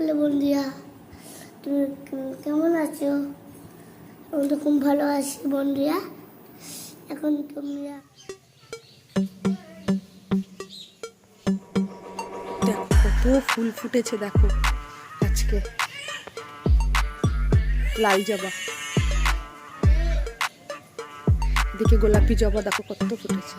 Hello বন্ধুরা, তুমি কেমন আছো? আমি তো খুব ভালো আছি বন্ধুরা। এখন তোমরা দেখো কত ফুল ফুটেছে, দেখো। আজকে। লাল জবা। দেখে গোলাপি জবা, দেখো কত ফুটেছে।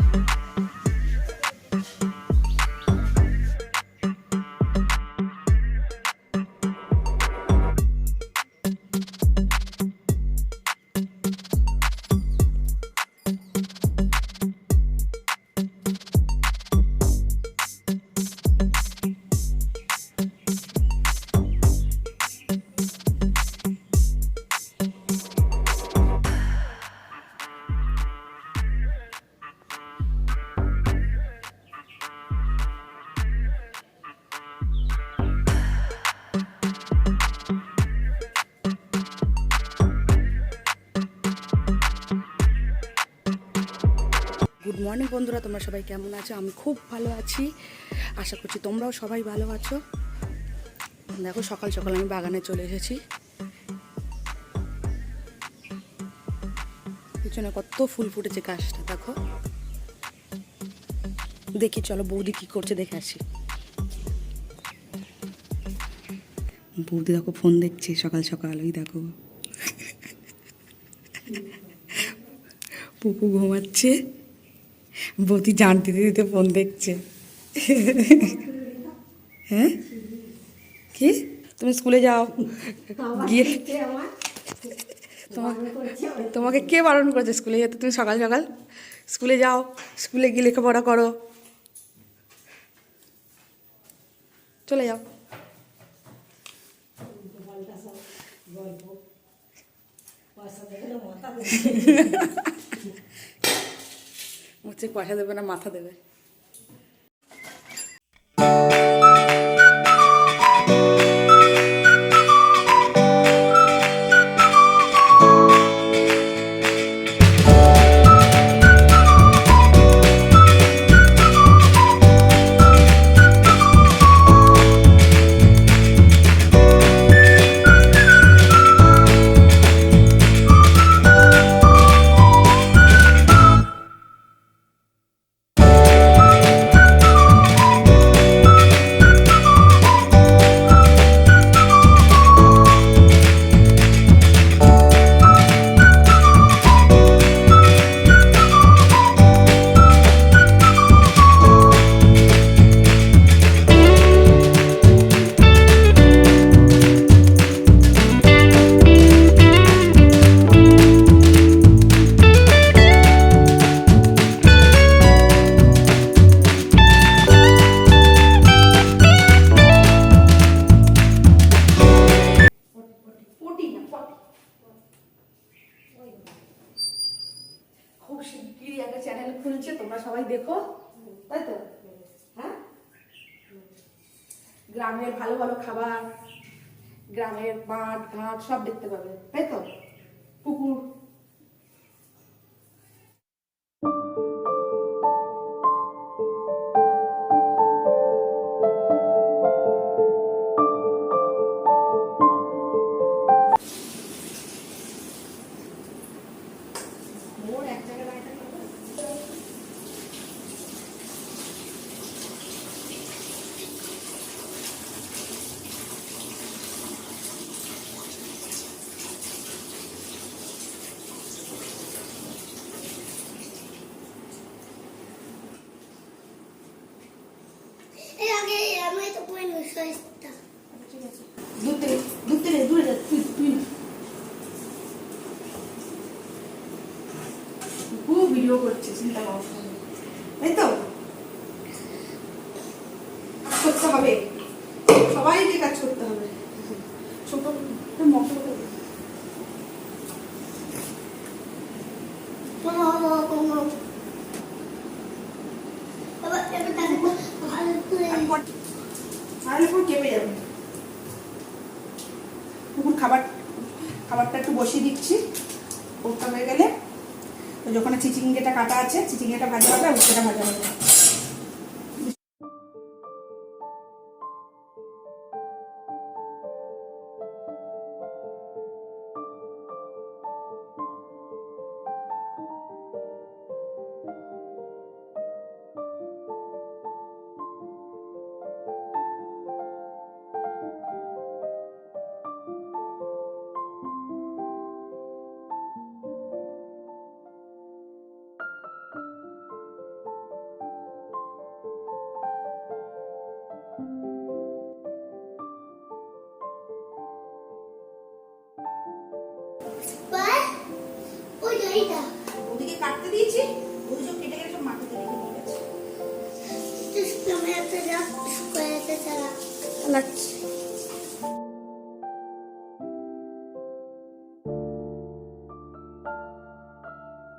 গুড মর্নিং বন্ধুরা, তোমরা সবাই কেমন আছো? আমি খুব ভালো আছি। আশা করছি তোমরাও সবাই ভালো আছো। দেখো, সকাল সকাল আমি বাগানে চলে এসেছি। পিছনে কত ফুল ফুটেছে গাছটা, দেখো। দেখি, চলো বৌদি কি করছে, দেখে আসি। বৌদি, দেখো, ফোন দেখছে সকাল সকাল, ওই দেখো। পুপু ঘুমাচ্ছে। বৌদি জান দিতে ফোন দেখছে। হ্যাঁ? কি? তুমি স্কুলে যাও। গিয়ে তোমাকে তোমাকে কে বারণ করেছে স্কুলে যেতে? তুমি সকাল সকাল স্কুলে যাও স্কুলে গিয়ে লেখাপড়া করো। চলে যাও। হচ্ছে পয়সা দেবে না মাথা দেবে। তাই তো? হ্যাঁ? গ্রামের ভালো ভালো খাবার, গ্রামের মাঠ, ঘাট সব দেখতে পাবে, তাই তো? পুকুর দূর থেকে খুব ভিডিও করছে চিন্তা করো তাই করতে হবে সবাইকে কাজ করতে হবে ছোট একটা মশলা করে দে। বাবা বাবা বাবা বাবা এবার তাকে ভালো করে আর পর- তাহলে পুরো কেঁপে যাবে পুকুর খাবার, খাবারটা একটু বসিয়ে দিচ্ছি। ওটা হয়ে গেলে, যখন চিচিঙ্গেটা কাটা আছে, চিচিঙ্গেটা ভাজা হবে আর ভাজা হবে। ওদিকে কাটতে দিয়েছি ওই কেটে কেটে সব মাটিতে রেখে দিয়ে গেছে। টমেটো যা শুকিয়ে গেছে তারা লাগছে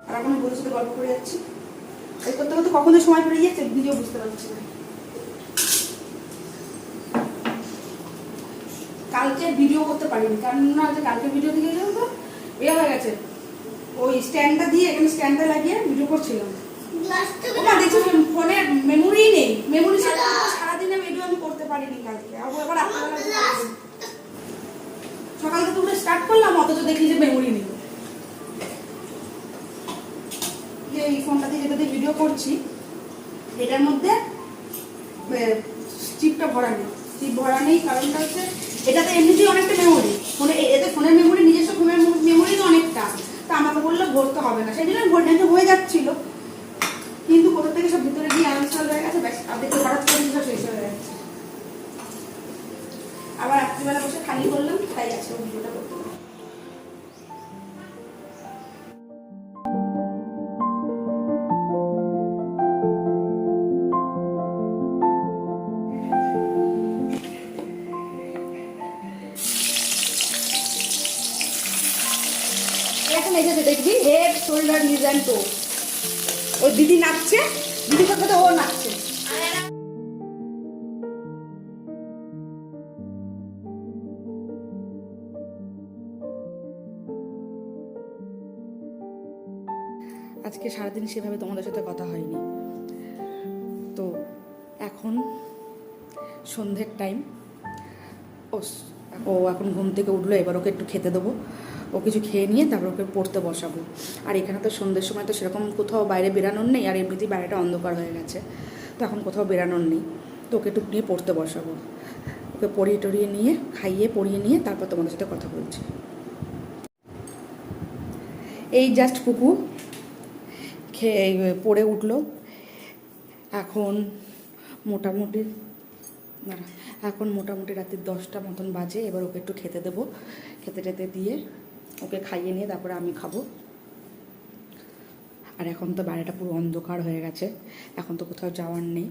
আর এখন বন্ধুর সাথে গল্প করে যাচ্ছি। এই করতে করতে কখন সময় পেরিয়ে যাচ্ছে ভিডিও বুঝতে পারছি না। কালকে ভিডিও করতে পারিনি কারণ না যে কালকে ভিডিও দিকে তো এ হয়ে গেছে। ওই স্ট্যান্ডটা দিয়ে এখানে স্ট্যান্ডটা লাগিয়ে ভিডিও করছিলাম। দেখছি ফোনে মেমোরি নেই। মেমোরি সারাদিনে ভিডিও আমি করতে পারিনি কালকে। আবার এবার সকাল থেকে উঠে স্টার্ট করলাম অথচ দেখি যে মেমোরি নেই। এই ফোনটা দিয়ে ভিডিও করছি এটার মধ্যে চিপটা ভরা নেই। চিপ ভরা নেই কারণটা হচ্ছে এটাতে এমনিতেই অনেকটা মেমোরি ফোনে এতে ফোনের মেমোরি নিজস্ব ফোনের মেমোরি তো অনেকটা। আমাকে বলল ভরতে হবে না। জন্য ভোল্টেজ হয়ে যাচ্ছিল। নিজ অ্যান্ড টো ওই দিদি নাচছে সাথে সাথে ও নাচছে। আজকে সারাদিন সেভাবে তোমাদের সাথে কথা হয়নি। তো এখন সন্ধ্যের টাইম ও স- ও এখন ঘুম থেকে উঠল, এবার ওকে একটু খেতে দেবো। ও কিছু খেয়ে নিয়ে তারপর ওকে পড়তে বসাবো। আর এখানে তো সন্ধ্যের সময় তো সেরকম কোথাও বাইরে বেরানোর নেই, আর এমনিতেই বাইরেটা অন্ধকার হয়ে গেছে। তো এখন কোথাও বেরানোর নেই। তো ওকে একটু নিয়ে পড়তে বসাবো। ওকে পড়িয়ে টড়িয়ে নিয়ে, খাইয়ে পড়িয়ে নিয়ে তারপর তোমাদের সাথে কথা বলছি। এই জাস্ট পুকু খেয়ে, পড়ে উঠল। এখন মোটামুটি এখন মোটামুটি রাত্রি দশটা মতন বাজে, এবার ওকে একটু খেতে দেবো। খেতে টেতে দিয়ে ওকে খাইয়ে নিয়ে তারপরে আমি খাব। আর এখন তো বাইরেটা পুরো অন্ধকার হয়ে গেছে, এখন তো কোথাও যাওয়ার নেই।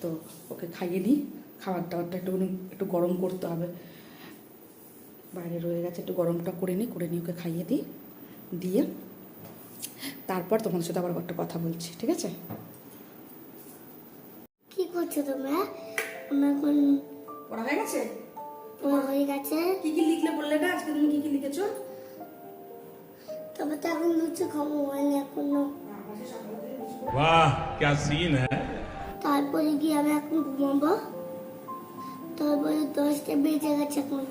তো ওকে খাইয়ে নিই খাবার দাবারটা একটু একটু গরম করতে হবে। বাইরে রয়ে গেছে, একটু গরমটা করে নিই করে নিই ওকে খাইয়ে দিই, দিয়ে তারপর তোমাদের সাথে আবার একটা কথা বলছি, ঠিক আছে? করছো তোমরা আমার এখন পড়া হয়ে গেছে পড়া হয়ে গেছে কি কি লিখলে বললে না আজকে তুমি কি কি লিখেছো তবে তো এখন লুচি খাবো হয়নি এখনো वाह क्या सीन है তারপরে গিয়ে আমি এখন ঘুমাবো তারপরে দশটা বেজে গেছে এখন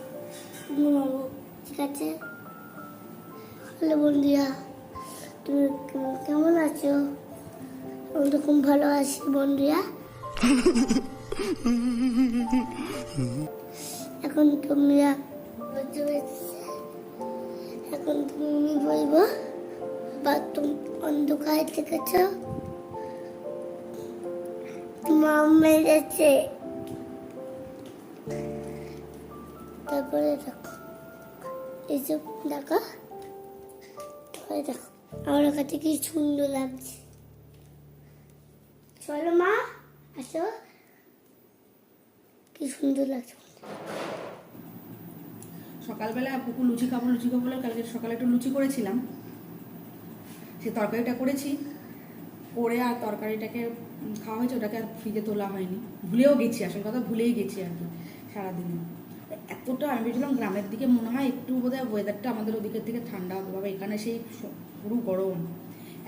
ঘুমাবো ঠিক আছে হ্যালো বন্ধুরা তুমি কেমন- কেমন আছো আমি তো খুব ভালো আছি বন্ধুরা এখন তোমরা? এখন তুমি বলব? বাথরুম অন্ধকার থেকেছ মা মেরেছে। তারপরে দেখো। এইসব দেখো? তারপরে দেখো। আমার কাছে কি সুন্দর লাগছে। চলো মা। আসো কি সুন্দর লাগছে সকালবেলা পুকু লুচি খাব লুচি খাব বলে কালকে সকালে একটু লুচি করেছিলাম। সে তরকারিটা করেছি। করে আর তরকারিটাকে খাওয়া হয়েছে, ওটাকে আর ফ্রিজে তোলা হয়নি। ভুলেও গেছি, আসল কথা ভুলেই গেছি আর কি সারাদিনে। এতটা আমি ভেবেছিলাম গ্রামের দিকে মনে হয় একটু বোধহয় ওয়েদারটা আমাদের ওদিকের থেকে ঠান্ডা হতো বাবা, এখানে সেই পুরো গরম।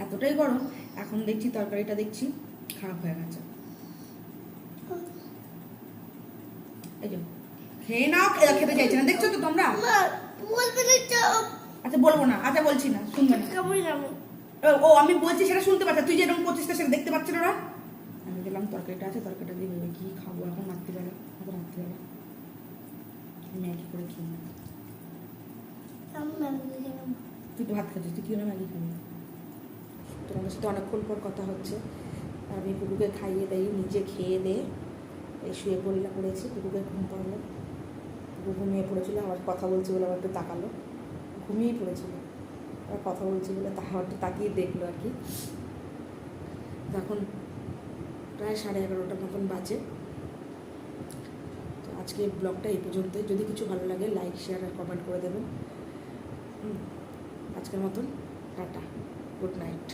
এতটাই গরম, এখন দেখছি তরকারিটা দেখছি খারাপ হয়ে গেছে। এই যে খেয়ে নাও খেতে চাইছে না। দেখছ তো তোমরা? আচ্ছা বলব না। আচ্ছা বলছি না শুনবে না। কেমন ও- আমি বলছি সেটা শুনতে পাচ্ছে। তুই যেরকম করছিস সেটা দেখতে পাচ্ছে না আমি গেলাম তরকারিটা আছে তরকারিটা দিয়ে ভেবে কি খাব এখন রাত্রিবেলা এখন রাত্রিবেলা ম্যাগি করে খেয়ে নেব। তুই তো ভাত খাচ্ছিস তুই কি ম্যাগি খাবি? তোমাদের সাথে অনেকক্ষণ পর কথা হচ্ছে। আমি কুকুরকে খাইয়ে দেই নিজে খেয়ে দে। এই শুয়ে পড়লে পড়েছি, কুকুরকে ঘুম পাড়লো। কুকুর ঘুমিয়ে পড়েছিল, আমার কথা বলছি বলে আবার একটু তাকালো। ঘুমিয়েই পড়েছিল। আর কথা বলছি বলে তাহার তাকিয়ে দেখল আর কি। তখন প্রায় সাড়ে এগারোটা মতন বাজে। তো আজকে ব্লগটা এই পর্যন্তই। যদি কিছু ভালো লাগে লাইক শেয়ার আর কমেন্ট করে দেবেন। আজকের মতন টাটা। Good night.